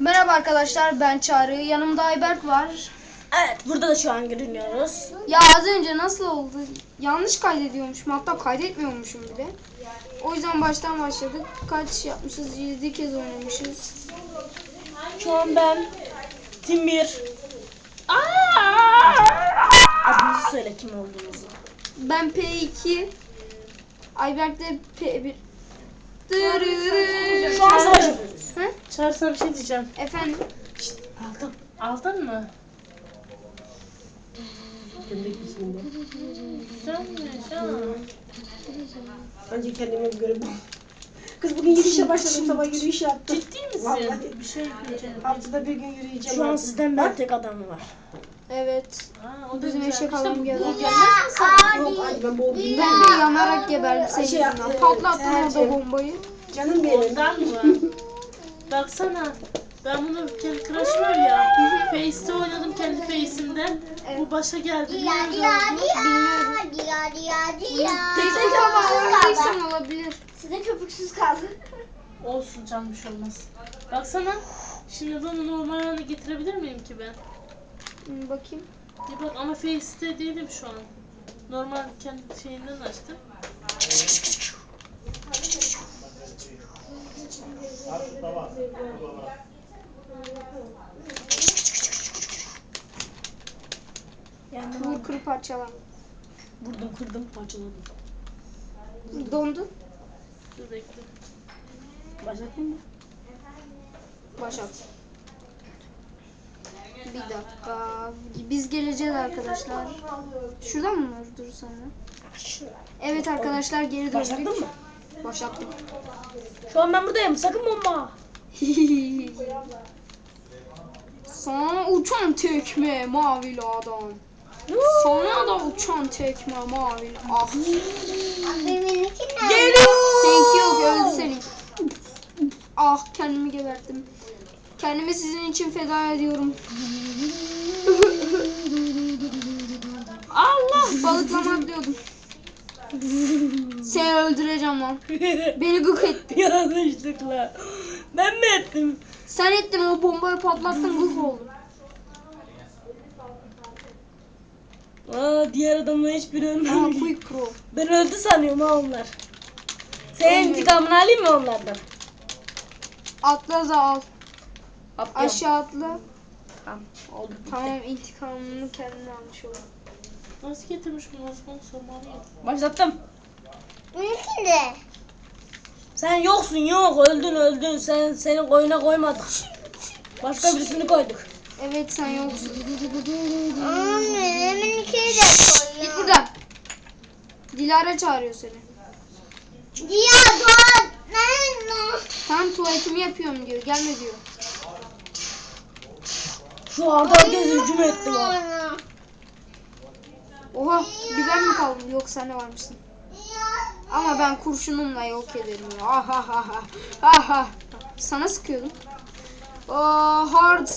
Merhaba arkadaşlar ben Çağrı. Yanımda Ayberk var. Evet burada da şu an görünüyoruz. Ya az önce nasıl oldu? Yanlış kaydediyormuşum. Hatta kaydetmiyormuşum bile. O yüzden baştan başladık. Kaç yapmışız? 7 kez oynamışız. Şu an ben Timur. Adınızı söyle kim olduğunuzu. Ben P2. Ayberk de P1. Dırırı. Şu an savaş yapıyoruz. Hı? Çağrı sana bir şey diyeceğim. Efendim? Aldın. Aldın mı? Kendi kısmında. Önce kendime bir göre bul. Kız bugün yürüyüşe başladım sabah yürüyüş yaptım. Ciddi misin? Vallahi. Bir şey yapacağım. Haftada bir gün yürüyeceğim. Şu an artık. sizden ben tek adam var. Evet. Aa, o da Bizim güzelmiş. eşek İşte bu- geldi. bu gelmez mi sana? Yok hadi ben boğuldum. Ben de yanarak geberdim senin Şey, yüzünden. e, Patlattım orada Sercim. bombayı. Canım benim. Ondan mı? Baksana. Ben bunu kendi crush var ya. Face'te oynadım kendi face'imde. Bu başa geldi. Niye öyle oldu? Tek ama oynadıysan olabilir. Size köpüksüz kaldı. Olsun canım bir şey olmaz. Baksana. Şimdi bunu normal haline getirebilir miyim ki ben? Hmm, Bakayım. Bir bak ama Face'te değilim şu an. Normal kendi şeyinden açtım. Yani Vur kır parçalan. vurdum kırdım parçaladım. Dondu. Dur bekle. Başlatayım mı? Başlat. Bir dakika. Biz geleceğiz arkadaşlar. Şuradan mı dur sonra? Evet arkadaşlar geri döndük. Başlattın mı? Başlattım. Şu an ben buradayım. Sakın bomba. Sana uçan tekme mavili adam. Sana da uçan tekme mavili. Ah. Geliyor. Seninki yok öldü senin. Ah kendimi geberttim. Kendimi sizin için feda ediyorum. Allah balıklama diyordum. Seni öldüreceğim lan. Beni gık etti. Yanlışlıkla. Ben mi ettim? Sen ettin o bombayı patlattın gık oldum. Aa diğer adamlar hiçbiri Aha ölmemiş. quick pro. Ben öldü sanıyorum ha onlar. Senin Ölmedi. intikamını alayım mı onlardan? Atla da al. Atlıyorum. Aşağı atla. Tamam. Oldu. Tamam intikamını kendine almış oldum. Nasıl getirmiş bunu Osman sormalıyım. Başlattım. Mümkün de. Sen yoksun yok öldün öldün sen seni koyuna koymadık. Başka birisini koyduk. Evet sen yoksun. Anne hemen ikiyi de Git koyuyor. buradan. Dilara çağırıyor seni. Ya doğan. Ne? Tam tuvaletimi yapıyorum diyor. Gelme diyor. Şu Arda herkes hücum etti bak. Oha bir ben mi kaldım? Yok sen de varmışsın. Ama ben kurşunumla yok ederim. Ah ah ah ah. ah, ah. Sana sıkıyordum. Aa, hard.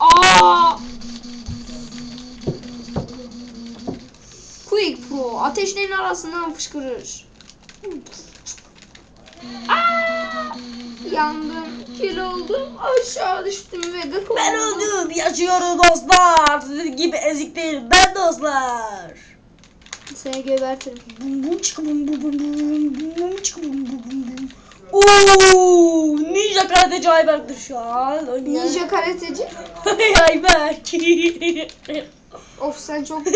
Aa. Quick Pro ateşlerin arasından fışkırır. Aa! Yandım, kil oldum, aşağı düştüm ve gık. Ben öldüm yaşıyorum dostlar. Sizin gibi ezik değil ben dostlar. Seni gebertirim. Bum bum çıkı bum bum bum bum bum bum çıkı bum bum bum bum. Ooo ninja karateci Ayberk'tir şu an. oynayan. Ninja karateci. Ayberk. Of sen çok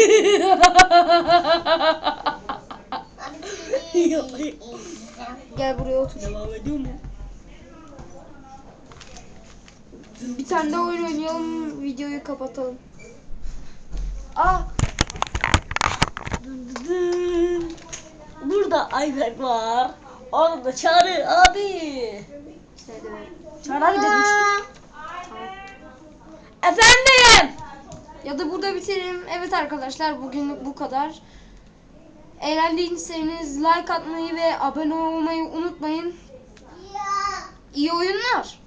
gel buraya otur. Devam ediyor mu? Bir tane daha oyun oynayalım, videoyu kapatalım. Ah. Burada Ayberk var. Orada Çağrı abi. Çağrı abi demiş. Efendim. Ya da burada bitirelim. Evet arkadaşlar bugünlük bu kadar. Eğlendiyseniz like atmayı ve abone olmayı unutmayın. İyi oyunlar.